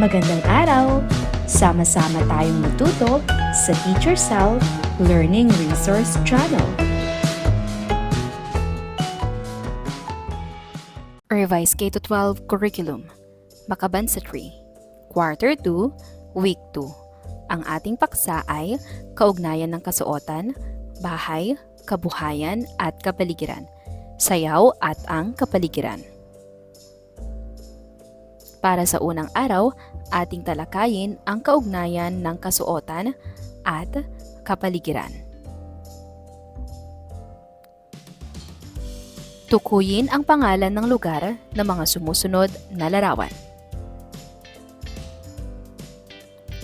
Magandang araw! Sama-sama tayong matuto sa Teacher Sal Learning Resource Channel. Revised K-12 Curriculum. Makaban sa 3 Quarter 2, Week 2 Ang ating paksa ay Kaugnayan ng Kasuotan, Bahay, Kabuhayan at Kapaligiran. Sayaw at ang Kapaligiran para sa unang araw, ating talakayin ang kaugnayan ng kasuotan at kapaligiran. Tukuyin ang pangalan ng lugar ng mga sumusunod na larawan.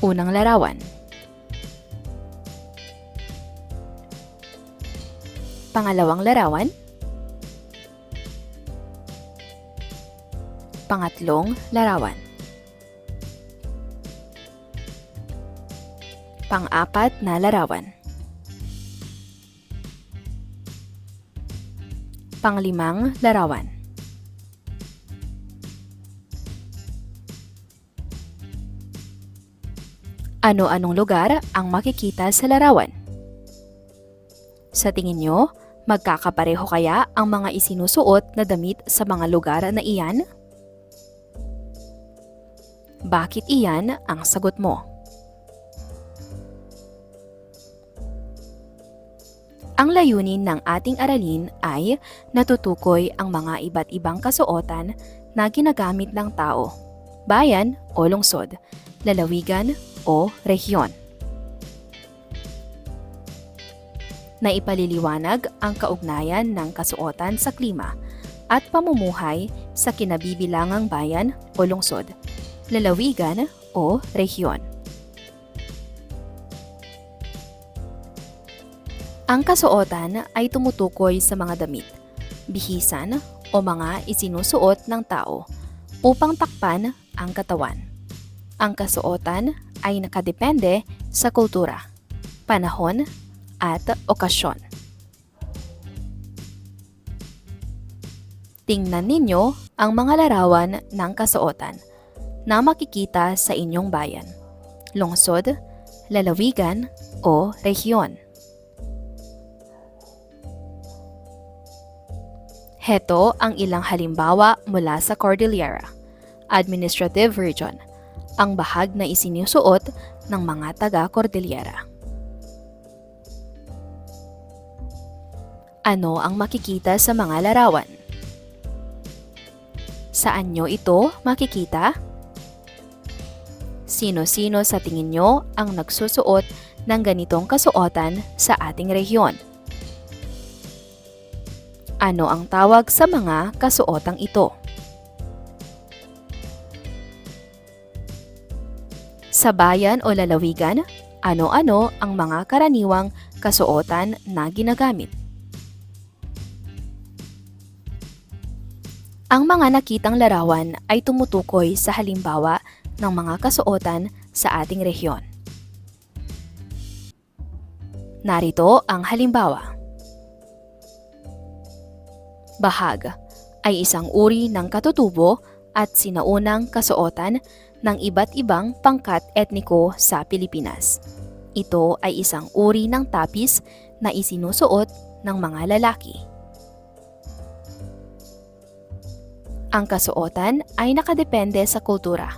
Unang larawan. Pangalawang larawan. Pangatlong larawan. Pang-apat na larawan. Panglimang larawan. Ano-anong lugar ang makikita sa larawan? Sa tingin nyo, magkakapareho kaya ang mga isinusuot na damit sa mga lugar na iyan? Bakit iyan ang sagot mo? Ang layunin ng ating aralin ay natutukoy ang mga iba't ibang kasuotan na ginagamit ng tao, bayan o lungsod, lalawigan o rehiyon. Naipaliliwanag ang kaugnayan ng kasuotan sa klima at pamumuhay sa kinabibilangang bayan o lungsod, lalawigan o rehiyon. Ang kasuotan ay tumutukoy sa mga damit, bihisan o mga isinusuot ng tao upang takpan ang katawan. Ang kasuotan ay nakadepende sa kultura, panahon at okasyon. Tingnan ninyo ang mga larawan ng kasuotan na makikita sa inyong bayan, lungsod, lalawigan o rehiyon. Heto ang ilang halimbawa mula sa Cordillera, Administrative Region, ang bahag na isinusuot ng mga taga-Cordillera. Ano ang makikita sa mga larawan? Saan nyo ito makikita? Sino-sino sa tingin nyo ang nagsusuot ng ganitong kasuotan sa ating rehiyon? Ano ang tawag sa mga kasuotang ito? Sa bayan o lalawigan, ano-ano ang mga karaniwang kasuotan na ginagamit? Ang mga nakitang larawan ay tumutukoy sa halimbawa ng mga kasuotan sa ating rehiyon. Narito ang halimbawa. Bahag ay isang uri ng katutubo at sinaunang kasuotan ng iba't ibang pangkat etniko sa Pilipinas. Ito ay isang uri ng tapis na isinusuot ng mga lalaki. Ang kasuotan ay nakadepende sa kultura,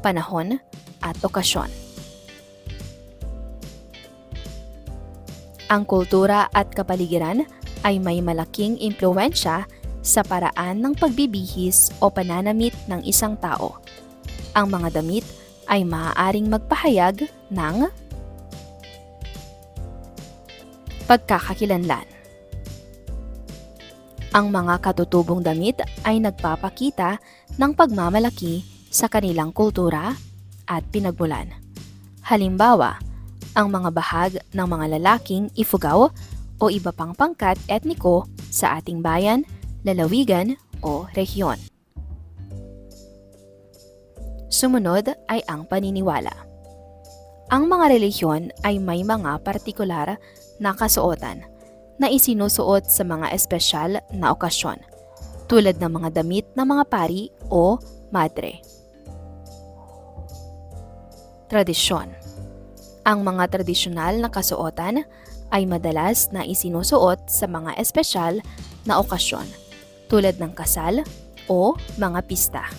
panahon at okasyon. Ang kultura at kapaligiran ay may malaking impluensya sa paraan ng pagbibihis o pananamit ng isang tao. Ang mga damit ay maaaring magpahayag ng pagkakakilanlan. Ang mga katutubong damit ay nagpapakita ng pagmamalaki sa kanilang kultura at pinagmulan. Halimbawa, ang mga bahag ng mga lalaking Ifugao o iba pang pangkat etniko sa ating bayan, lalawigan o rehiyon. Sumunod ay ang paniniwala. Ang mga relihiyon ay may mga partikular na kasuotan na isinusuot sa mga espesyal na okasyon, tulad ng mga damit ng mga pari o madre. Tradisyon Ang mga tradisyonal na kasuotan ay madalas na isinusuot sa mga espesyal na okasyon tulad ng kasal o mga pista.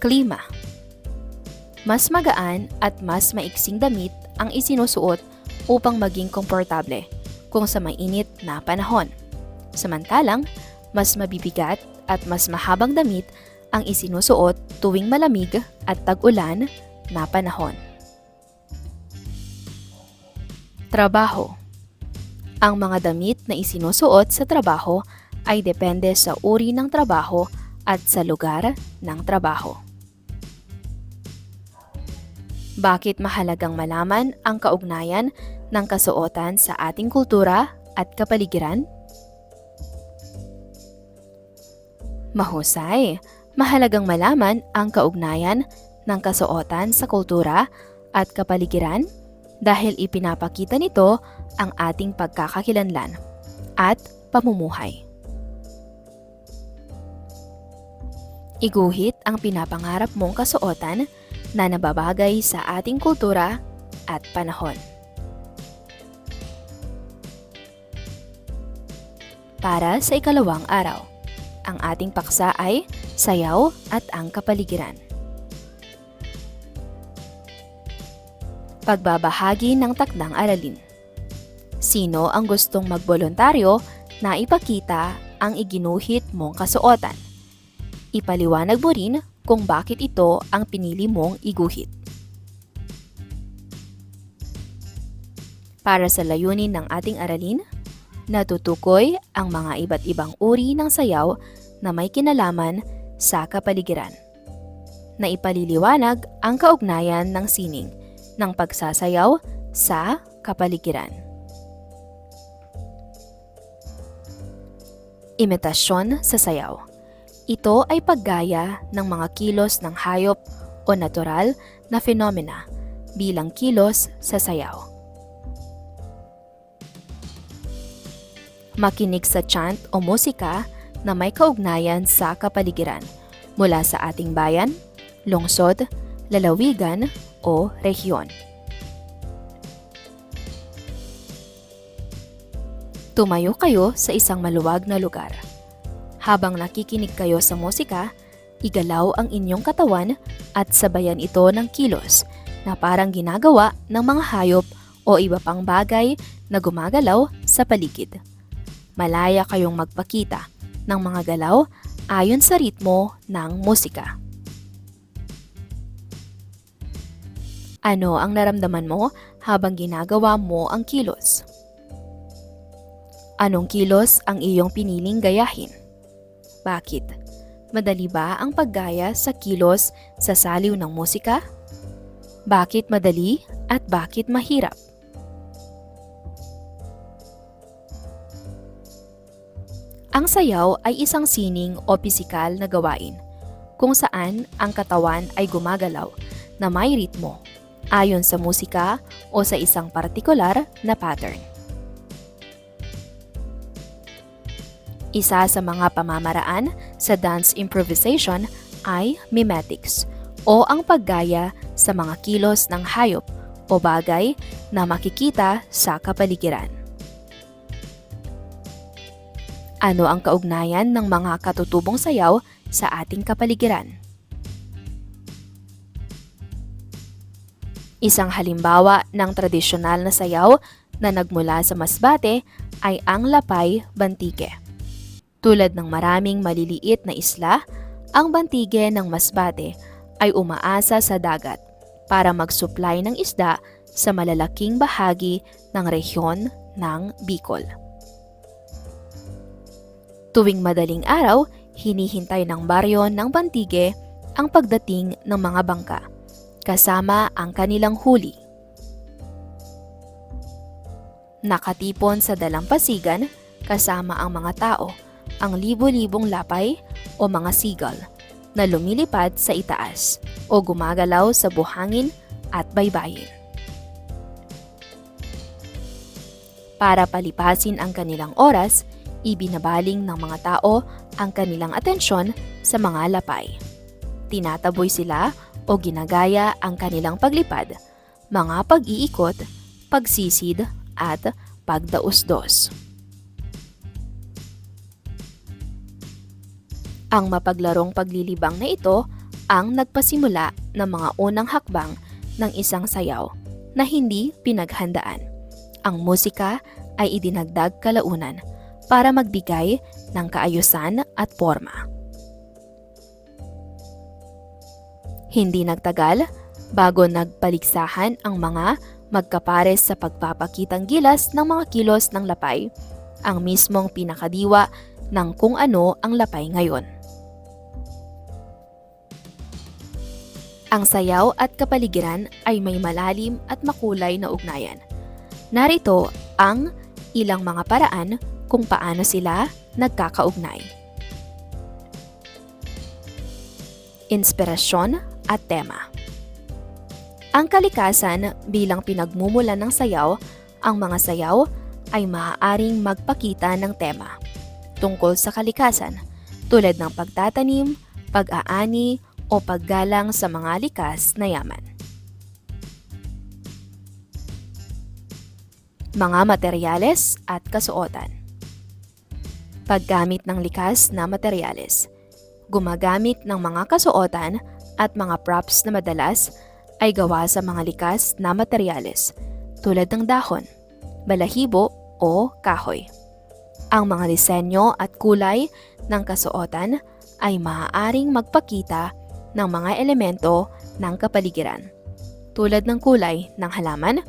Klima Mas magaan at mas maiksing damit ang isinusuot upang maging komportable kung sa mainit na panahon. Samantalang, mas mabibigat at mas mahabang damit ang isinusuot tuwing malamig at tag-ulan na panahon. Trabaho Ang mga damit na isinusuot sa trabaho ay depende sa uri ng trabaho at sa lugar ng trabaho. Bakit mahalagang malaman ang kaugnayan ng kasuotan sa ating kultura at kapaligiran? Mahusay! Mahalagang malaman ang kaugnayan ng kasuotan sa kultura at kapaligiran dahil ipinapakita nito ang ating pagkakakilanlan at pamumuhay. Iguhit ang pinapangarap mong kasuotan na nababagay sa ating kultura at panahon. Para sa ikalawang araw, ang ating paksa ay sayaw at ang kapaligiran. Pagbabahagi ng takdang aralin. Sino ang gustong magboluntaryo na ipakita ang iginuhit mong kasuotan? Ipaliwanag mo rin kung bakit ito ang pinili mong iguhit. Para sa layunin ng ating aralin, natutukoy ang mga iba't ibang uri ng sayaw na may kinalaman sa kapaligiran. Na ipaliliwanag ang kaugnayan ng sining ng pagsasayaw sa kapaligiran. Imitasyon sa sayaw. Ito ay paggaya ng mga kilos ng hayop o natural na fenomena bilang kilos sa sayaw. Makinig sa chant o musika na may kaugnayan sa kapaligiran mula sa ating bayan, lungsod, lalawigan o rehiyon. Tumayo kayo sa isang maluwag na lugar. Habang nakikinig kayo sa musika, igalaw ang inyong katawan at sabayan ito ng kilos na parang ginagawa ng mga hayop o iba pang bagay na gumagalaw sa paligid. Malaya kayong magpakita ng mga galaw ayon sa ritmo ng musika. Ano ang naramdaman mo habang ginagawa mo ang kilos? Anong kilos ang iyong piniling gayahin? Bakit? Madali ba ang paggaya sa kilos sa saliw ng musika? Bakit madali at bakit mahirap? Ang sayaw ay isang sining o pisikal na gawain kung saan ang katawan ay gumagalaw na may ritmo ayon sa musika o sa isang partikular na pattern. Isa sa mga pamamaraan sa dance improvisation ay mimetics o ang paggaya sa mga kilos ng hayop o bagay na makikita sa kapaligiran. Ano ang kaugnayan ng mga katutubong sayaw sa ating kapaligiran? Isang halimbawa ng tradisyonal na sayaw na nagmula sa Masbate ay ang Lapay Bantige. Tulad ng maraming maliliit na isla, ang bantige ng Masbate ay umaasa sa dagat para mag-supply ng isda sa malalaking bahagi ng rehiyon ng Bicol. Tuwing madaling araw, hinihintay ng baryo ng Bantige ang pagdating ng mga bangka kasama ang kanilang huli. Nakatipon sa dalampasigan kasama ang mga tao, ang libo-libong lapay o mga sigal na lumilipad sa itaas o gumagalaw sa buhangin at baybayin. Para palipasin ang kanilang oras, ibinabaling ng mga tao ang kanilang atensyon sa mga lapay. tinataboy sila o ginagaya ang kanilang paglipad, mga pag-iikot, pagsisid at pagdausdos. Ang mapaglarong paglilibang na ito ang nagpasimula ng mga unang hakbang ng isang sayaw na hindi pinaghandaan. Ang musika ay idinagdag kalaunan para magbigay ng kaayusan at forma. Hindi nagtagal bago nagpaligsahan ang mga magkapares sa pagpapakitang gilas ng mga kilos ng lapay, ang mismong pinakadiwa ng kung ano ang lapay ngayon. Ang sayaw at kapaligiran ay may malalim at makulay na ugnayan. Narito ang ilang mga paraan kung paano sila nagkakaugnay. Inspirasyon at tema Ang kalikasan bilang pinagmumula ng sayaw, ang mga sayaw ay maaaring magpakita ng tema tungkol sa kalikasan tulad ng pagtatanim, pag-aani, o paggalang sa mga likas na yaman. Mga materyales at kasuotan Paggamit ng likas na materyales Gumagamit ng mga kasuotan at mga props na madalas ay gawa sa mga likas na materyales tulad ng dahon, balahibo o kahoy. Ang mga disenyo at kulay ng kasuotan ay maaaring magpakita ng mga elemento ng kapaligiran, tulad ng kulay ng halaman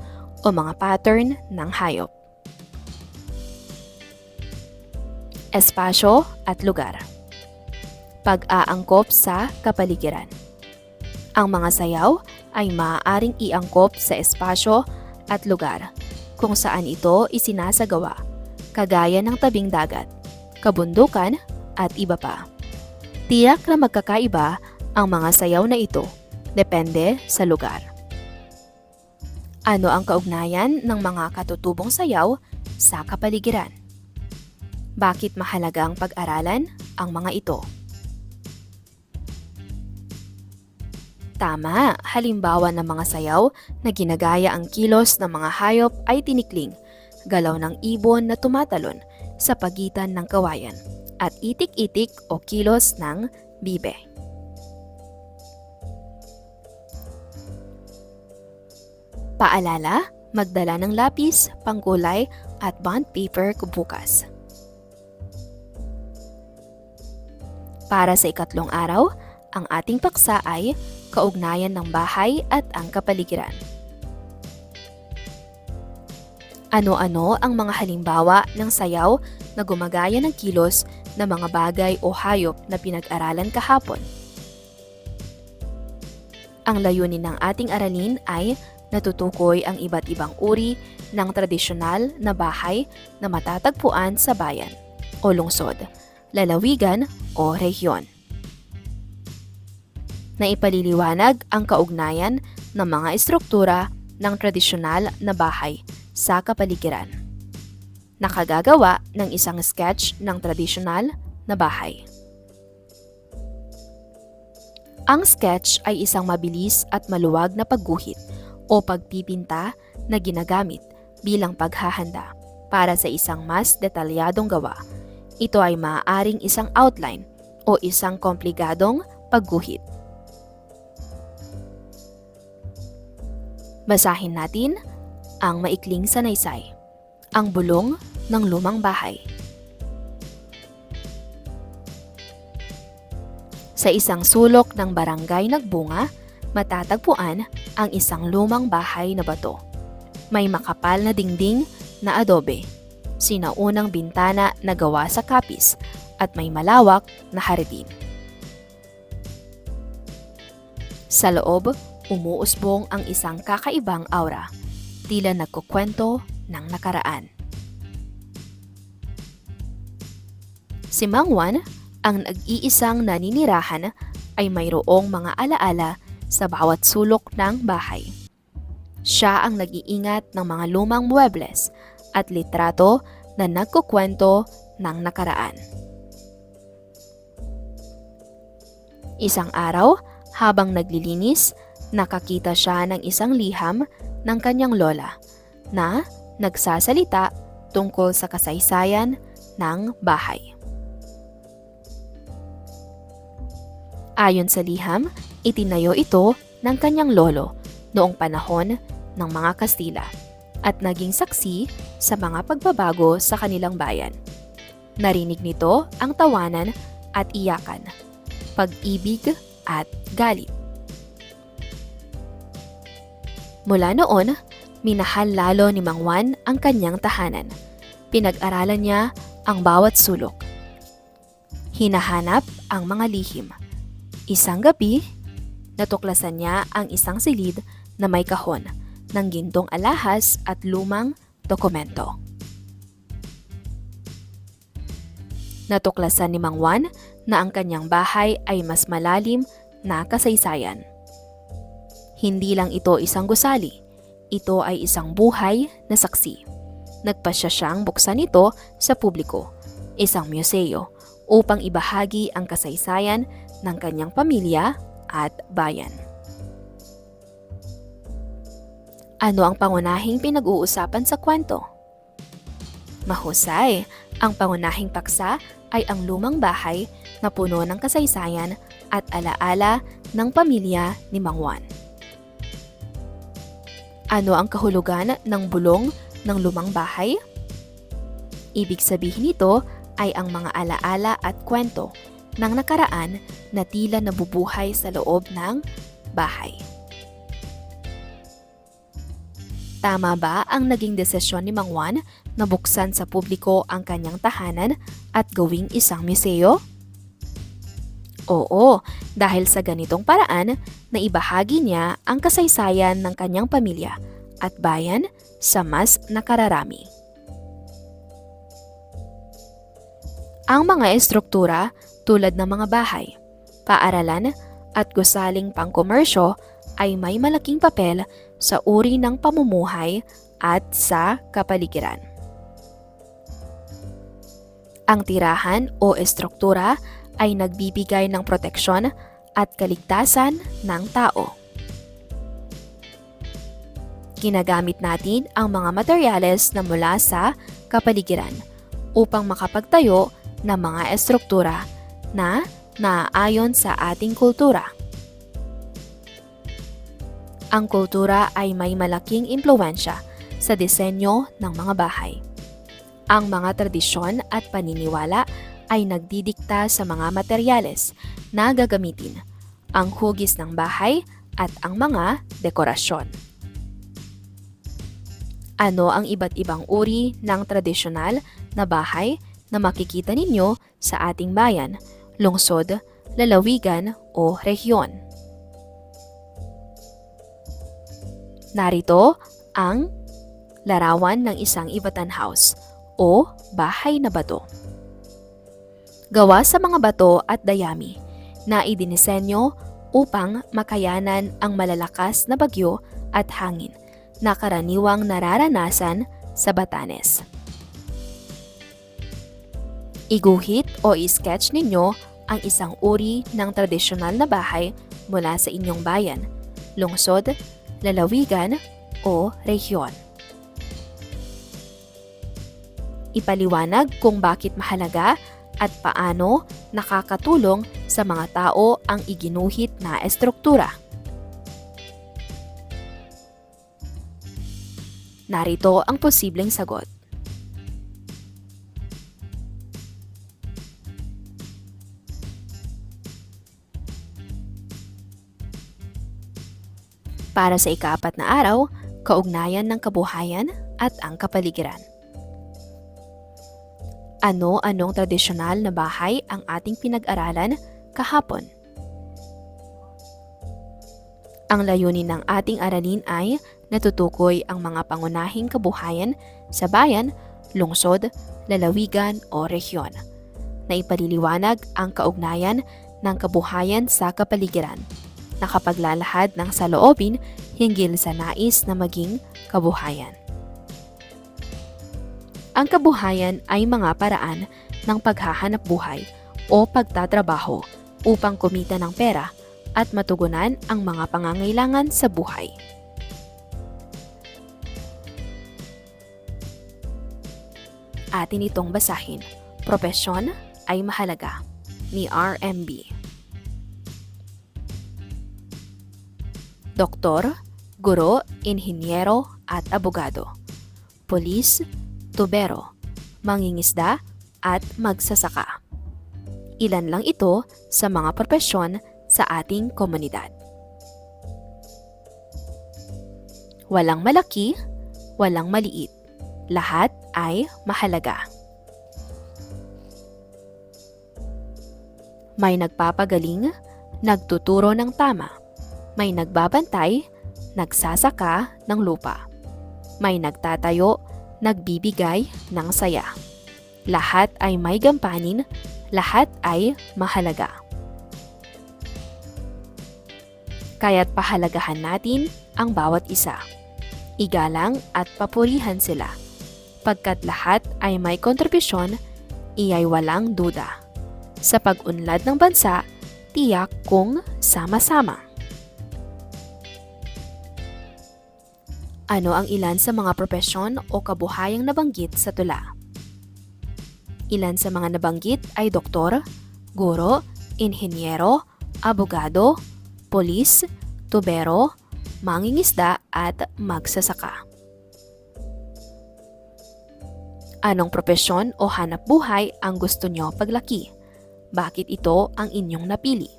o mga pattern ng hayop. Espasyo at lugar Pag-aangkop sa kapaligiran Ang mga sayaw ay maaaring iangkop sa espasyo at lugar kung saan ito isinasagawa, kagaya ng tabing dagat, kabundukan at iba pa. Tiyak na magkakaiba ang mga sayaw na ito, depende sa lugar. Ano ang kaugnayan ng mga katutubong sayaw sa kapaligiran? Bakit mahalaga ang pag-aralan ang mga ito? Tama, halimbawa ng mga sayaw na ginagaya ang kilos ng mga hayop ay tinikling, galaw ng ibon na tumatalon sa pagitan ng kawayan, at itik-itik o kilos ng bibe. Paalala, magdala ng lapis, pangkulay at bond paper bukas. Para sa ikatlong araw, ang ating paksa ay kaugnayan ng bahay at ang kapaligiran. Ano-ano ang mga halimbawa ng sayaw na gumagaya ng kilos ng mga bagay o hayop na pinag-aralan kahapon? Ang layunin ng ating aralin ay natutukoy ang iba't ibang uri ng tradisyonal na bahay na matatagpuan sa bayan o lungsod, lalawigan o rehiyon. Naipaliliwanag ang kaugnayan ng mga estruktura ng tradisyonal na bahay sa kapaligiran. Nakagagawa ng isang sketch ng tradisyonal na bahay. Ang sketch ay isang mabilis at maluwag na pagguhit o pagpipinta na ginagamit bilang paghahanda para sa isang mas detalyadong gawa. Ito ay maaaring isang outline o isang komplikadong pagguhit. Basahin natin ang maikling sanaysay, ang bulong ng lumang bahay. Sa isang sulok ng barangay nagbunga, matatagpuan ang isang lumang bahay na bato. May makapal na dingding na adobe, sinaunang bintana na gawa sa kapis, at may malawak na hardin. Sa loob, umuusbong ang isang kakaibang aura, tila nagkukwento ng nakaraan. Si Mangwan, ang nag-iisang naninirahan, ay mayroong mga alaala sa bawat sulok ng bahay. Siya ang nag-iingat ng mga lumang muebles at litrato na nagkukwento ng nakaraan. Isang araw, Habang naglilinis, nakakita siya ng isang liham ng kanyang lola na nagsasalita tungkol sa kasaysayan ng bahay. Ayon sa liham, itinayo ito ng kanyang lolo noong panahon ng mga Kastila at naging saksi sa mga pagbabago sa kanilang bayan. Narinig nito ang tawanan at iyakan, pag-ibig at galit. Mula noon, minahal lalo ni Mang Juan ang kanyang tahanan. Pinag-aralan niya ang bawat sulok. Hinahanap ang mga lihim. Isang gabi, natuklasan niya ang isang silid na may kahon ng gintong alahas at lumang dokumento. Natuklasan ni Mang Juan na ang kanyang bahay ay mas malalim na kasaysayan. Hindi lang ito isang gusali, ito ay isang buhay na saksi. Nagpasya siyang buksan ito sa publiko, isang museo, upang ibahagi ang kasaysayan ng kanyang pamilya at bayan. Ano ang pangunahing pinag-uusapan sa kwento? Mahusay, ang pangunahing paksa ay ang lumang bahay na puno ng kasaysayan at alaala ng pamilya ni Mang Juan. Ano ang kahulugan ng bulong ng lumang bahay? Ibig sabihin nito ay ang mga alaala at kwento ng nakaraan na tila nabubuhay sa loob ng bahay. Tama ba ang naging desisyon ni Mang Juan na buksan sa publiko ang kanyang tahanan at gawing isang museo? Oo, dahil sa ganitong paraan na ibahagi niya ang kasaysayan ng kanyang pamilya at bayan sa mas nakararami. Ang mga estruktura tulad ng mga bahay, paaralan at gusaling pangkomersyo ay may malaking papel sa uri ng pamumuhay at sa kapaligiran. Ang tirahan o estruktura ay nagbibigay ng proteksyon at kaligtasan ng tao. Ginagamit natin ang mga materyales na mula sa kapaligiran upang makapagtayo ng mga estruktura na naaayon sa ating kultura. Ang kultura ay may malaking impluensya sa disenyo ng mga bahay. Ang mga tradisyon at paniniwala ay nagdidikta sa mga materyales na gagamitin, ang hugis ng bahay at ang mga dekorasyon. Ano ang iba't ibang uri ng tradisyonal na bahay na makikita ninyo sa ating bayan, lungsod, lalawigan o rehiyon? Narito ang larawan ng isang Ivatan House o bahay na bato. Gawa sa mga bato at dayami na idinisenyo upang makayanan ang malalakas na bagyo at hangin na karaniwang nararanasan sa Batanes. Iguhit o i-sketch ninyo ang isang uri ng tradisyonal na bahay mula sa inyong bayan, lungsod, lalawigan o rehiyon. Ipaliwanag kung bakit mahalaga at paano nakakatulong sa mga tao ang iginuhit na estruktura. Narito ang posibleng sagot. Para sa ikaapat na araw, kaugnayan ng kabuhayan at ang kapaligiran. Ano-anong tradisyonal na bahay ang ating pinag-aralan kahapon? Ang layunin ng ating aralin ay natutukoy ang mga pangunahing kabuhayan sa bayan, lungsod, lalawigan o rehiyon na ipaliliwanag ang kaugnayan ng kabuhayan sa kapaligiran nakapaglalahad ng saloobin hinggil sa nais na maging kabuhayan. Ang kabuhayan ay mga paraan ng paghahanap buhay o pagtatrabaho upang kumita ng pera at matugunan ang mga pangangailangan sa buhay. Atin itong basahin. Propesyon ay mahalaga ni RMB. Doktor, guro, inhinyero at abogado. Polis, tubero, mangingisda at magsasaka. Ilan lang ito sa mga propesyon sa ating komunidad. Walang malaki, walang maliit. Lahat ay mahalaga. May nagpapagaling, nagtuturo ng tama. May nagbabantay, nagsasaka ng lupa. May nagtatayo, nagbibigay ng saya. Lahat ay may gampanin, lahat ay mahalaga. Kaya't pahalagahan natin ang bawat isa. Igalang at papurihan sila. Pagkat lahat ay may kontribusyon, iyay walang duda. Sa pag-unlad ng bansa, tiyak kung sama-sama. Ano ang ilan sa mga propesyon o kabuhayang nabanggit sa tula? Ilan sa mga nabanggit ay doktor, guro, inhinyero, abogado, polis, tubero, mangingisda at magsasaka. Anong propesyon o hanap buhay ang gusto nyo paglaki? Bakit ito ang inyong napili?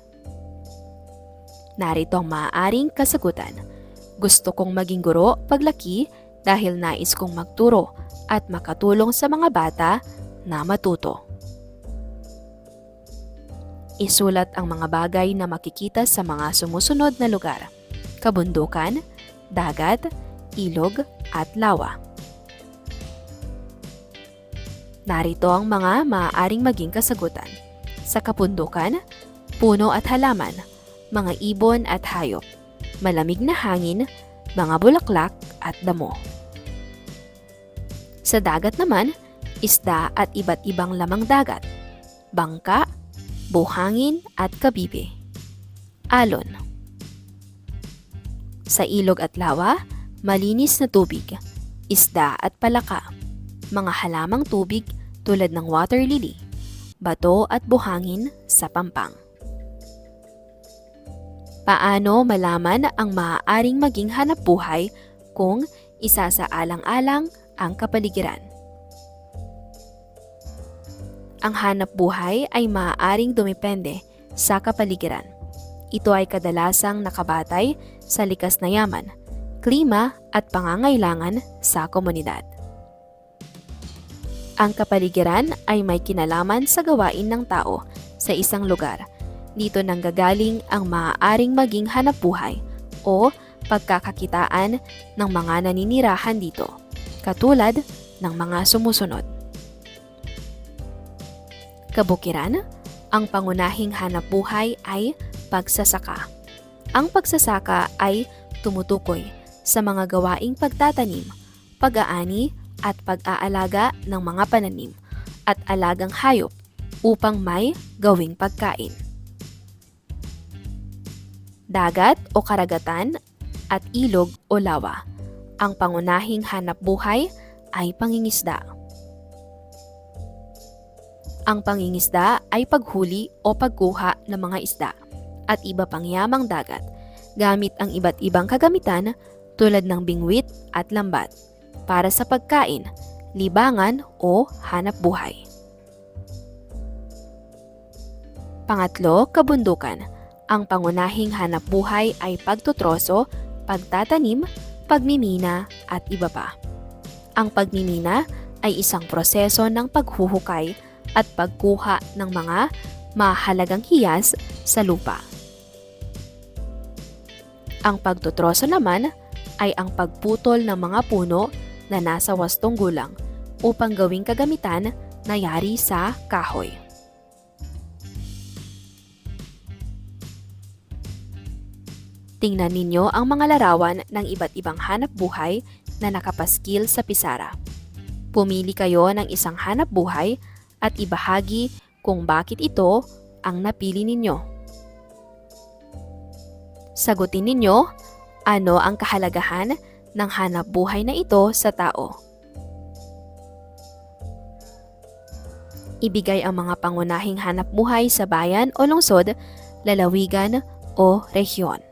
Narito ang maaaring kasagutan. Gusto kong maging guro paglaki dahil nais kong magturo at makatulong sa mga bata na matuto. Isulat ang mga bagay na makikita sa mga sumusunod na lugar. Kabundukan, dagat, ilog at lawa. Narito ang mga maaaring maging kasagutan. Sa kapundukan, puno at halaman, mga ibon at hayop, malamig na hangin, mga bulaklak at damo. Sa dagat naman, isda at iba't ibang lamang dagat, bangka, buhangin at kabibe. Alon. Sa ilog at lawa, malinis na tubig, isda at palaka, mga halamang tubig tulad ng water lily, bato at buhangin sa pampang. Paano malaman ang maaaring maging hanap buhay kung isa sa alang-alang ang kapaligiran? Ang hanap buhay ay maaaring dumepende sa kapaligiran. Ito ay kadalasang nakabatay sa likas na yaman, klima at pangangailangan sa komunidad. Ang kapaligiran ay may kinalaman sa gawain ng tao sa isang lugar. Dito nanggagaling ang maaaring maging hanap buhay o pagkakakitaan ng mga naninirahan dito, katulad ng mga sumusunod. Kabukiran, ang pangunahing hanap buhay ay pagsasaka. Ang pagsasaka ay tumutukoy sa mga gawaing pagtatanim, pag-aani at pag-aalaga ng mga pananim at alagang hayop upang may gawing pagkain. Dagat o karagatan at ilog o lawa. Ang pangunahing hanap buhay ay pangingisda. Ang pangingisda ay paghuli o pagkuha ng mga isda at iba pang yamang dagat gamit ang iba't ibang kagamitan tulad ng bingwit at lambat para sa pagkain, libangan o hanap buhay. Pangatlo, kabundukan. Ang pangunahing hanap buhay ay pagtutroso, pagtatanim, pagmimina at iba pa. Ang pagmimina ay isang proseso ng paghuhukay at pagkuha ng mga mahalagang hiyas sa lupa. Ang pagtutroso naman ay ang pagputol ng mga puno na nasa wastong gulang upang gawing kagamitan na yari sa kahoy. Tingnan ninyo ang mga larawan ng iba't ibang hanap buhay na nakapaskil sa Pisara. Pumili kayo ng isang hanap buhay at ibahagi kung bakit ito ang napili ninyo. Sagutin ninyo ano ang kahalagahan ng hanap buhay na ito sa tao. Ibigay ang mga pangunahing hanap buhay sa bayan o lungsod, lalawigan o rehiyon.